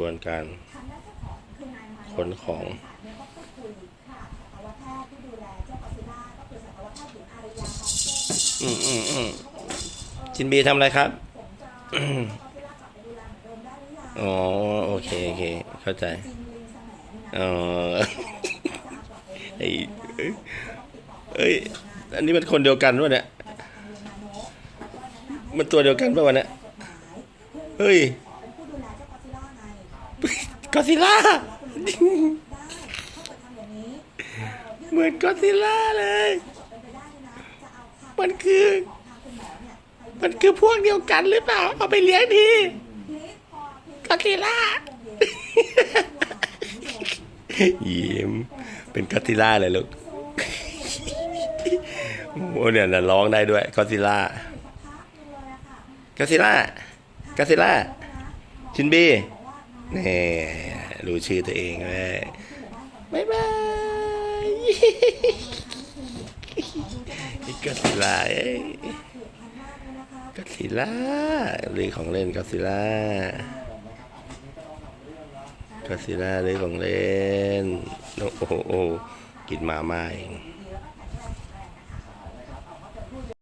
บวนการทางด้านเจ้าของคือนายมาขนของเนี่ยก็พูดคุยค่ะสัตวแพทย์ที่ดูแลเจ้ากอซิลล่าก็คือสัตวแพทย์หญิงอารยาทองเทพอืมอืมอืมชินบีทำอะไรครับผมจะเอาเจ้ากอซิลล่ากลับไปดูแลเหมือนเดิมได้หรือยังอ๋อโอเคโอเค เข้าใจจริงลิงสมัยนี่นะอ๋อแต่จะเอากลับไปเลี้ยงไอ้ไม่ได้เอ้ย อันนี้มันคนเดียวกันวะเนี่ยมาจากทางเรียนนาโนแล้วก็แนะนำให้มันตัวเดียวกันป่ะวะเนี่ยกฎหมายเพื่อเฮ้ย กอซิล่า เหมือนกอซิล่าเลย มันคือ มันคือพวกเดียวกันหรือเปล่า เอาไปเลี้ยงทีกอซิล่ายิ้มเป็นกอซิล่าเลยลูกโอ้เนี่ยนะร้องได้ด้วยกอซิล่ากอซิล่ากอซิลล่าชินบี นี่รู้ชื่อตัวเองเลยบ๊ายบายกอซิลากอซิลาเรื่อของเล่นกอซิลากอซิลาเรื่อของเล่นโอ้โหโอ้โหกินมาม่าเอง